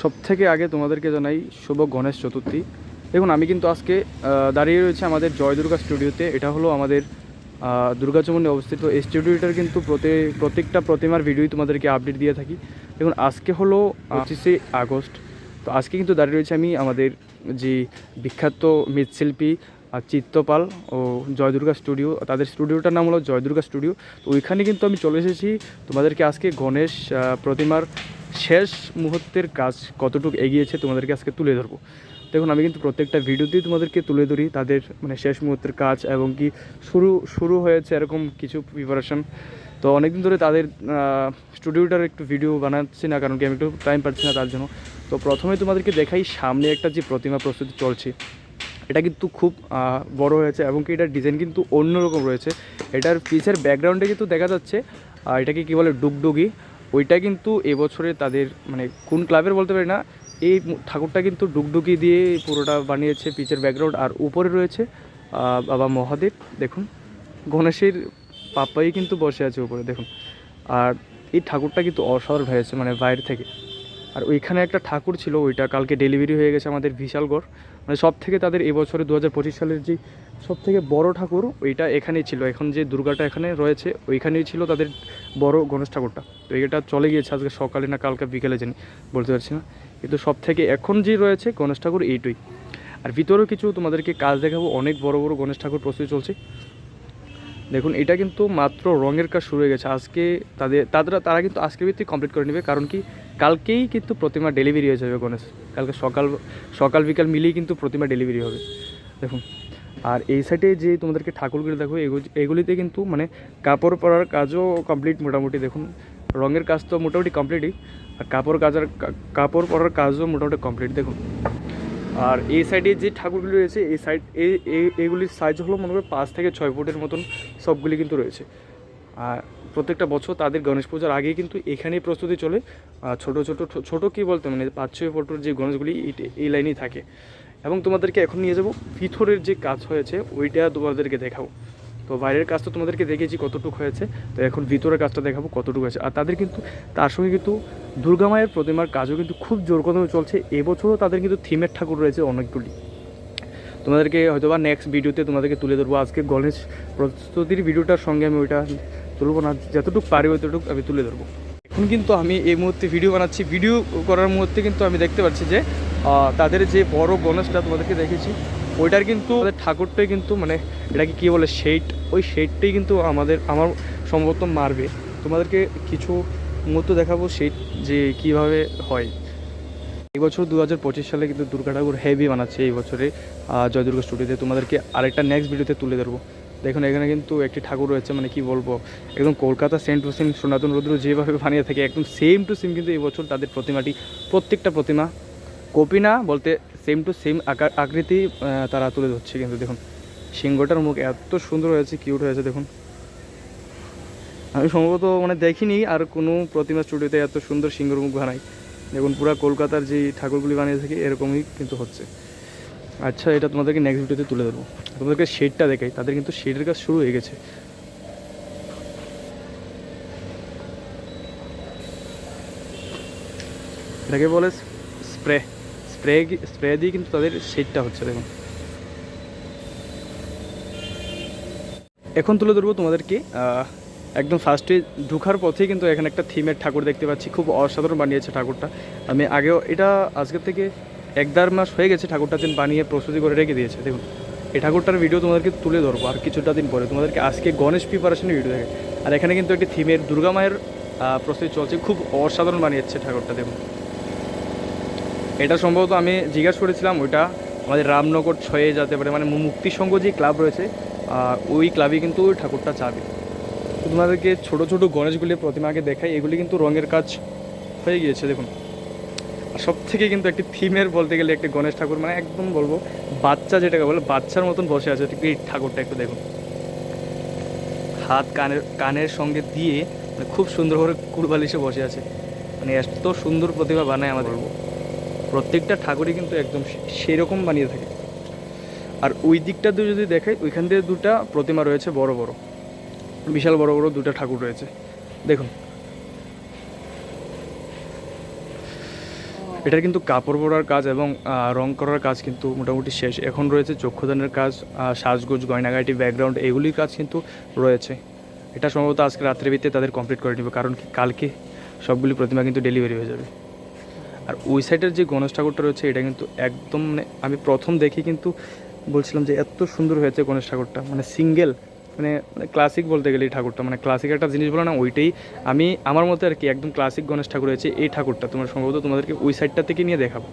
সব থেকে আগে তোমাদেরকে জানাই শুভ গণেশ চতুর্থী। দেখুন, আমি কিন্তু আজকে দাঁড়িয়ে রয়েছে আমাদের জয় দুর্গা স্টুডিওতে। এটা হলো আমাদের দুর্গাচমনে অবস্থিত। এই স্টুডিওটার কিন্তু প্রতি, প্রত্যেকটা প্রতিমার ভিডিওই তোমাদেরকে আপডেট দিয়ে থাকি। দেখুন, আজকে হলো পঁচিশে আগস্ট। তো আজকে কিন্তু দাঁড়িয়ে রয়েছে আমি, আমাদের যে বিখ্যাত মৃৎশিল্পী চিত্তপাল ও জয় দুর্গা স্টুডিও। তাদের স্টুডিওটার নাম হলো জয় দুর্গা স্টুডিও। তো ওইখানে কিন্তু আমি চলে এসেছি। তোমাদেরকে আজকে গণেশ প্রতিমার শেষ মুহূর্তের কাজ কতটুকু এগিয়েছে তোমাদেরকে আজকে তুলে ধরবো। দেখুন, আমি কিন্তু প্রত্যেকটা ভিডিওতেই তোমাদেরকে তুলে ধরি তাদের মানে শেষ মুহূর্তের কাজ এবং কি শুরু শুরু হয়েছে এরকম কিছু প্রিপারেশন তো অনেকদিন ধরে তাদের স্টুডিওটার একটু ভিডিও বানাচ্ছি না, কারণ কি আমি একটু টাইম পাচ্ছি না তার জন্য। তো প্রথমে তোমাদেরকে দেখাই সামনে একটা যে প্রতিমা প্রস্তুতি চলছে, এটা কিন্তু খুব বড় হয়েছে এবং কি এটার ডিজাইন কিন্তু অন্যরকম রয়েছে। এটার পিছের ব্যাকগ্রাউন্ডে কিন্তু দেখা যাচ্ছে এটাকে কী বলে, ডুগডুগি। ওইটা কিন্তু এবছরে তাদের মানে কোন ক্লাবের বলতে পারি না, এই ঠাকুরটা কিন্তু ডুগডুগি দিয়ে পুরোটা বানিয়েছে পিচের ব্যাকগ্রাউন্ড আর উপরে রয়েছে বাবা মহাদেব, দেখুন। গণেশের পাপ্পাই কিন্তু বসে আছে উপরে, দেখুন। আর এই ঠাকুরটা কিন্তু অসাধারণ হয়েছে মানে বাইরে থেকে। আর ওইখানে একটা ঠাকুর ছিল, ওইটা কালকে ডেলিভারি হয়ে গেছে আমাদের বিশালগড়। মানে সব থেকে তাদের এবছরে দু হাজার পঁচিশ সালের যে সব থেকে বড় ঠাকুর, ওইটা এখানেই ছিল। এখন যে দুর্গাটা এখানে রয়েছে, ওইখানেই ছিল তাদের বড় গণেশ ঠাকুরটা। তো এটা চলে গিয়েছে, আজকে সকালে না কালকে বিকেলে জানি, বলতে পারছি না। কিন্তু সব থেকে এখন যে রয়েছে গণেশ ঠাকুর, এইটুই। আর ভিতরেও কিছু তোমাদেরকে কাজ দেখাবো, অনেক বড় বড় গণেশ ঠাকুর প্রস্তুতি চলছে। দেখুন, এটা কিন্তু মাত্র রঙের কাজ শুরু হয়ে গেছে। আজকে তাদের তারা তারা কিন্তু আজকে ভিত্তিক কমপ্লিট করে নেবে, কারণ কি, কালকেই কিন্তু প্রতিমা ডেলিভারি হয়ে যাবে গণেশ। কালকে সকাল সকাল বিকাল মিলিয়ে কিন্তু প্রতিমা ডেলিভারি হবে। দেখুন, আর এই সাইডে যে তোমাদেরকে ঠাকুরগুলো দেখো এগু- এগুলিতে কিন্তু মানে কাপড় পরার কাজও কমপ্লিট মোটামুটি। দেখুন রঙের কাজ তো মোটামুটি কমপ্লিটই আর কাপড় কাজার কাপড় পরার কাজও মোটামুটি কমপ্লিট দেখুন। আর এই সাইডে যে ঠাকুরগুলি রয়েছে, এই সাইড এই, এই- এইগুলির সাইজ হলো মনে হয় পাঁচ থেকে ছয় ফুটের মতন সবগুলি কিন্তু রয়েছে। আর প্রত্যেকটা বছর তাদের গণেশ পূজার আগেই কিন্তু এখানেই প্রস্তুতি চলে। আর ছোটো ছোটো ছোটো কী বলতে মানে পাঁচ, ছয় ফুটের যে গণেশগুলি এই লাইনেই থাকে। এবং তোমাদেরকে এখন নিয়ে যাব। ভিতরের যে কাজ হয়েছে, ওইটা তোমাদেরকে দেখাবো। তো বাইরের কাজ তো তোমাদেরকে দেখেছি কতটুকু হয়েছে, তো এখন ভিতরের কাজটা দেখাবো কতটুকু হয়েছে। আর তাদের কিন্তু, তার সঙ্গে কিন্তু দুর্গা মায়ের প্রতিমার কাজও কিন্তু খুব জোর কদমে চলছে। এবছরও তাদের কিন্তু থিমের ঠাকুর রয়েছে অনেকগুলি তোমাদেরকে হয়তো বা নেক্সট ভিডিওতে তোমাদেরকে তুলে ধরবো। আজকে গণেশ প্রস্তুতির ভিডিওটার সঙ্গে আমি ওইটা তুলবো না। যতটুকু পারি অতটুকু আমি তুলে ধরবো। এখন কিন্তু আমি এই মুহূর্তে ভিডিও বানাচ্ছি। ভিডিও করার মুহূর্তে কিন্তু আমি দেখতে পাচ্ছি যে তাদের যে বড় গণেশটা তোমাদেরকে দেখেছি ওইটার কিন্তু ঠাকুরটাই কিন্তু মানে এটাকে কী বলে শেড ওই শেডটাই কিন্তু আমাদের আমার সম্ভবত মারবে। তোমাদেরকে কিছু মুহূর্ত দেখাবো শেড যে কীভাবে হয়। এই বছর দু হাজার পঁচিশ সালে কিন্তু দুর্গা ঠাকুর হেভি বানাচ্ছে এই বছরে আহ, জয় দুর্গা স্টুডিওতে তোমাদেরকে আরেকটা নেক্সট ভিডিওতে তুলে ধরবো। দেখুন এখানে কিন্তু একটি ঠাকুর রয়েছে মানে কি বলব একদম কলকাতা সেম টু সেম সনাতন রুদ্র যেভাবে বানিয়ে থাকে একদম সেম টু সেম কিন্তু এই বছর তাদের প্রতিমাটি প্রত্যেকটা প্রতিমা। কপি না বলতে সেম টু সেম আকার, আকৃতি তারা তুলে ধরছে কিন্তু, দেখুন। সিংহটার মুখ এত সুন্দর হয়েছে কিউট হয়েছে, দেখুন। আমি সম্ভবত মানে দেখিনি আর কোনো প্রতিমা স্টুডিওতে এত সুন্দর সিংহর মুখ বানাই। দেখুন, পুরো কলকাতার যে ঠাকুরগুলি বানিয়ে থাকে, এরকমই কিন্তু হচ্ছে। আচ্ছা এটা তোমাদেরকে নেক্সট ভিডিওতে তুলে ধরবো। তোমাদেরকে শেডটা দেখাই, তাদের কিন্তু শেডের কাজ শুরু হয়ে গেছে। এটাকে বলে স্প্রে স্প্রে স্প্রে দিয়ে কিন্তু তাদের শেডটা হচ্ছে, দেখুন। এখন তুলে ধরবো তোমাদেরকে একদম ফার্স্টে ঢুকার পথেই কিন্তু এখানে একটা থিমের ঠাকুর দেখতে পাচ্ছি। খুব অসাধারণ বানিয়েছে ঠাকুরটা। আমি আগেও এটা আজকের থেকে এক দেড় মাস হয়ে গেছে ঠাকুরটা দিন বানিয়ে প্রস্তুতি করে রেখে দিয়েছে, দেখুন। এই ঠাকুরটার ভিডিও তোমাদেরকে তুলে ধরবো আর কিছুটা দিন পরে। তোমাদেরকে আজকে গণেশ প্রিপারেশনের ভিডিও দেখে আর এখানে কিন্তু একটি থিমের দুর্গা মায়ের প্রস্তুতি চলছে। খুব অসাধারণ বানিয়েছে ঠাকুরটা, দেখুন। এটা সম্ভবত আমি জিজ্ঞাসা করেছিলাম, ওইটা আমাদের রামনগর ছয়ে যেতে পারে মানে মুক্তি সংঘ যে ক্লাব রয়েছে ওই ক্লাবে কিন্তু ওই ঠাকুরটা চাবে। তোমাদেরকে ছোটো ছোটো গণেশগুলি প্রতিমাকে দেখাই, এগুলি কিন্তু রঙের কাজ হয়ে গিয়েছে, দেখুন। সব থেকে কিন্তু একটি থিমের বলতে গেলে একটি গণেশ ঠাকুর মানে একদম বলব, বাচ্চা যেটাকে বলে, বাচ্চার মতন বসে আছে এই ঠাকুরটা একটু দেখুন। হাত কানের কানের সঙ্গে দিয়ে মানে খুব সুন্দর করে কুড়বালিশে বসে আছে। মানে এত সুন্দর প্রতিমা বানায় আমাদের। প্রত্যেকটা ঠাকুরই কিন্তু একদম সেরকম বানিয়ে থাকে। আর ওই দিকটা দিয়ে যদি দেখাই ওইখান দিয়ে দুটা প্রতিমা রয়েছে বড় বড়। বিশাল বড় বড় দুটো ঠাকুর রয়েছে। দেখুন। এটার কিন্তু কাপড় পরার কাজ এবং রং করার কাজ কিন্তু মোটামুটি শেষ। এখন রয়েছে চক্ষুদানের কাজ সাজগোজ গয়নাগাটি ব্যাকগ্রাউন্ড এগুলির কাজ কিন্তু রয়েছে। এটা সম্ভবত আজকে রাত্রের ভিত্তিতে তাদের কমপ্লিট করে নেবে কারণ কি কালকে সবগুলি প্রতিমা কিন্তু ডেলিভারি হয়ে যাবে। আর ওই সাইডের যে গণেশ ঠাকুরটা রয়েছে, এটা কিন্তু একদম মানে আমি প্রথম দেখি কিন্তু বলছিলাম যে এত সুন্দর হয়েছে গণেশ ঠাকুরটা। মানে সিঙ্গেল মানে মানে ক্লাসিক বলতে গেলে এই ঠাকুরটা। মানে ক্লাসিক একটা জিনিস বলো না, ওইটাই আমি আমার মতে আর কি একদম ক্লাসিক গণেশ ঠাকুর হয়েছে এই ঠাকুরটা। তোমার সম্ভবত তোমাদেরকে ওই সাইডটা থেকে নিয়ে দেখাবো।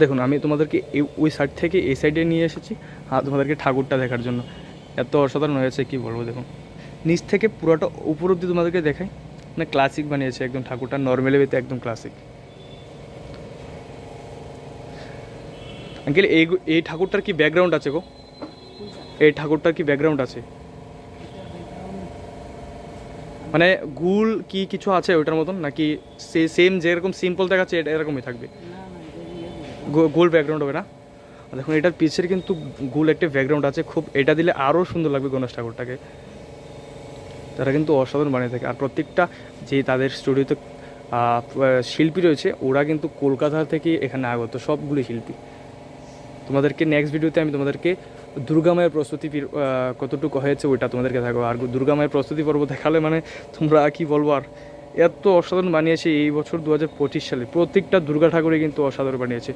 দেখুন, আমি তোমাদেরকে এই, ওই সাইড থেকে এই সাইডে নিয়ে এসেছি, আর তোমাদেরকে ঠাকুরটা দেখার জন্য। এত অসাধারণ হয়েছে, কি বলব, দেখুন। নিচ থেকে পুরোটা উপর অব্দি তোমাদেরকে দেখাই। মানে ক্লাসিক বানিয়েছে একদম ঠাকুরটা নর্মালি বেতে একদম ক্লাসিক আঙ্কেল, এই এই ঠাকুরটার কি ব্যাকগ্রাউন্ড আছে গো? এই ঠাকুরটার কি ব্যাকগ্রাউন্ড আছে? মানে গুল কি কিছু আছে ওটার মতন? নাকি সে সেম যেরকম সিম্পল দেখাচ্ছে, এটা এরকমই থাকবে? গোল ব্যাকগ্রাউন্ড হবে না? দেখুন, এটার পিছের কিন্তু গোল একটা ব্যাকগ্রাউন্ড আছে। খুব, এটা দিলে আরও সুন্দর লাগবে গণেশ ঠাকুরটাকে। তারা কিন্তু অসাধারণ বানিয়ে থাকে। আর প্রত্যেকটা যে তাদের স্টুডিওতে শিল্পী রয়েছে, ওরা কিন্তু কলকাতা থেকে এখানে আগত, সবগুলি শিল্পী। তোমাদেরকে নেক্সট ভিডিওতে আমি তোমাদেরকে দুর্গামায়ের প্রস্তুতি কতটুকু হয়েছে ওইটা তোমাদেরকে দেখো আর দুর্গামায়ের প্রস্তুতি পর্ব দেখালে মানে তোমরা কি বলব, আর এত অসাধারণ বানিয়েছে এই বছর দু হাজার পঁচিশ সালে। প্রত্যেকটা দুর্গা ঠাকুরই কিন্তু অসাধারণ বানিয়েছে।